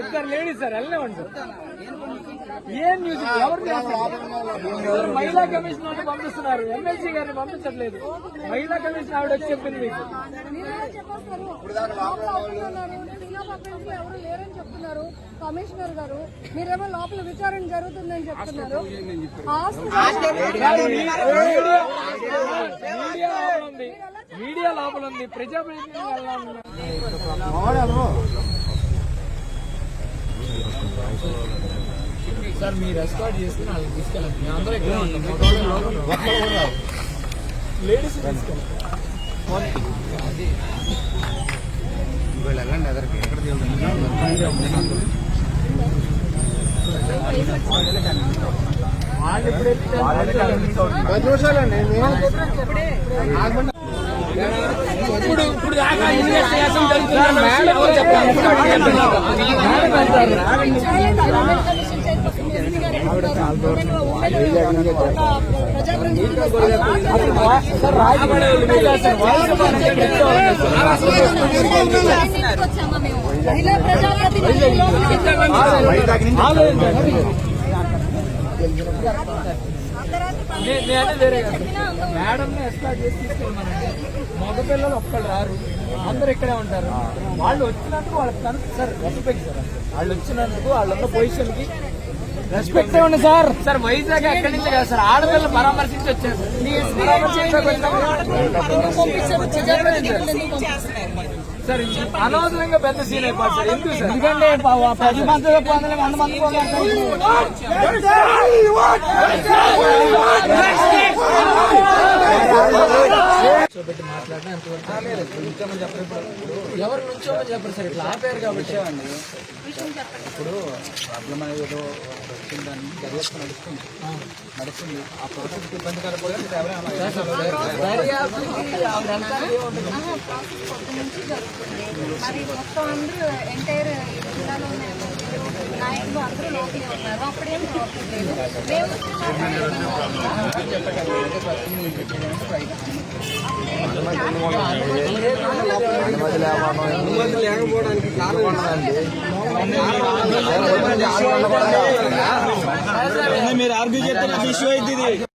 ఇద్దరు ladies sir వెళ్ళలేమండి sir ఏం న్యూస్ ఎవరు మహిళా కమిషన్ వాళ్ళు పంపిస్తున్నారు ఎమ్మెల్సీ గారిని పంపించట్లేదు మహిళా కమిషన్ ఆవిడ వచ్చి చెప్పింది మీకు ఎవరు లేరని చెప్తున్నారు కమిషనర్ గారు మీరేమో లోపల విచారణ జరుగుతుందని చెప్తున్నారు హాస్పిటల్ సార్, మీ- మీడియా మీడియా లోపల ఉంది మీడియా లోపల ఉంది. ఉన్నారు? సార్ మీరు ఎస్కాట్ చేసుకుని వాళ్ళకి తీసుకెళ్ళండి. మేము అందరూ ఇక్కడ ఉంటాం లేడీస్ తీసుకెళ్ళండి. వాళ్ళు ఇప్పుడు పది నిమిషాలండి ఇప్పుడు ఇప్పుడు దాకా ఇన్వెస్టిగేషన్ జరుగుతుంది మేడం చెప్పండి మేడం అంటారు సార్ రాజమండ్రి వాళ్ళు మీరు కాదు సార్ వాళ్ళు చెప్పండి. వచ్చామా మేము మహిళా ప్రజాప్రతినిధులు లోపలికి ఆలోచించండి. నే- నేనే వేరే కాదు మేడం ఎస్కాట్ చేసి తీసుకెళ్ళమనండి. మగ పిల్లలు ఒక్కళ్ళు రారు. అందరు ఇక్కడే ఉంటారు. వాళ్ళు వచ్చినందుకు వాళ్ళకి సార్ రెస్పెక్ట్ సార్. వాళ్ళు వచ్చినందుకు వాళ్ళున్న పొజిషన్కి రెస్పెక్ట్ ఇవ్వండి సార్. సార్ వైజాగ్ ఎక్కడి నుంచి కాదు సార్? ఆడపిల్లలు పరామర్శించి వచ్చారు. సార్ అనవసరంగా పెద్ద సీన్ అయిపోతుంది సార్ ఎందుకు సార్ ఎందుకంటే పది మంది వంద మంది కూర్చోబెట్టి మాట్లాడినా ఎంతవరకు ఎవరు నుంచోమని చెప్పరు సార్ ఇట్లా ఆపారు కాబట్టి ఇప్పుడు ప్రాబ్లం అనేది ఏదో వచ్చిందని దర్యాప్తు నడుస్తుంది నడుస్తుంది ఆ ప్రాసెస్ ఇబ్బంది మీరు ఎవరైనా దర్యాప్తుకి ఆవిడ ఎంత ఏముంటుంది? మరి మొత్తం అందరూ ఎంటైర్ జిల్లాలో ఉన్న నాయకులు అందరూ లోపలే ఉన్నారు అప్పుడేం ప్రాబ్లం లేదు మేము మీరు ఆర్గ్యూ చేస్తున్న ఇష్యూ అయితే ఇది?